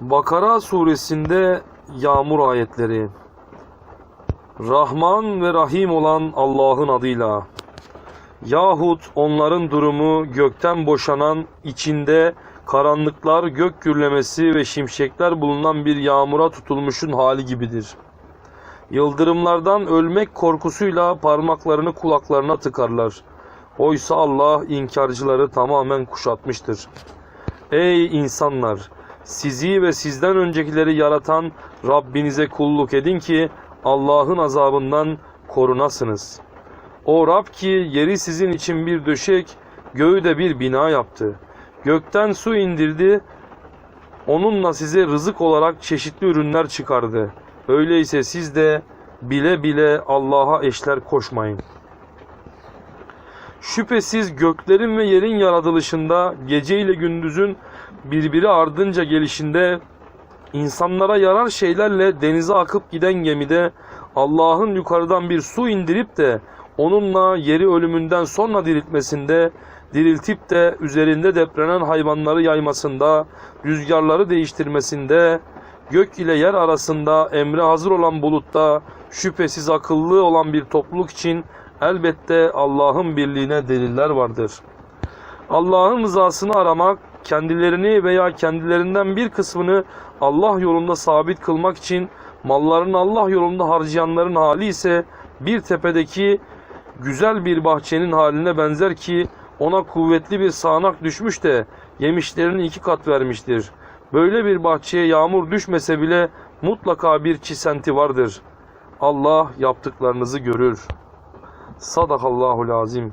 Bakara suresinde yağmur ayetleri. Rahman ve Rahim olan Allah'ın adıyla. Yahut onların durumu gökten boşanan, içinde karanlıklar, gök gürlemesi ve şimşekler bulunan bir yağmura tutulmuşun hali gibidir. Yıldırımlardan ölmek korkusuyla parmaklarını kulaklarına tıkarlar. Oysa Allah inkarcıları tamamen kuşatmıştır. Ey insanlar! Sizi ve sizden öncekileri yaratan Rabbinize kulluk edin ki Allah'ın azabından korunasınız. O Rab ki yeri sizin için bir döşek, göğü de bir bina yaptı. Gökten su indirdi, onunla size rızık olarak çeşitli ürünler çıkardı. Öyleyse siz de bile bile Allah'a eşler koşmayın. Şüphesiz göklerin ve yerin yaratılışında, gece ile gündüzün birbiri ardınca gelişinde, insanlara yarar şeylerle denize akıp giden gemide Allah'ın yukarıdan bir su indirip de onunla yeri ölümünden sonra diriltmesinde, diriltip de üzerinde deprenen hayvanları yaymasında, rüzgarları değiştirmesinde, gök ile yer arasında emre hazır olan bulutta şüphesiz akıllı olan bir topluluk için elbette Allah'ın birliğine deliller vardır. Allah'ın rızasını aramak, kendilerini veya kendilerinden bir kısmını Allah yolunda sabit kılmak için mallarını Allah yolunda harcayanların hali ise bir tepedeki güzel bir bahçenin haline benzer ki ona kuvvetli bir sağanak düşmüş de yemişlerini iki kat vermiştir. Böyle bir bahçeye yağmur düşmese bile mutlaka bir çisenti vardır. Allah yaptıklarınızı görür. Sadakallahul azim.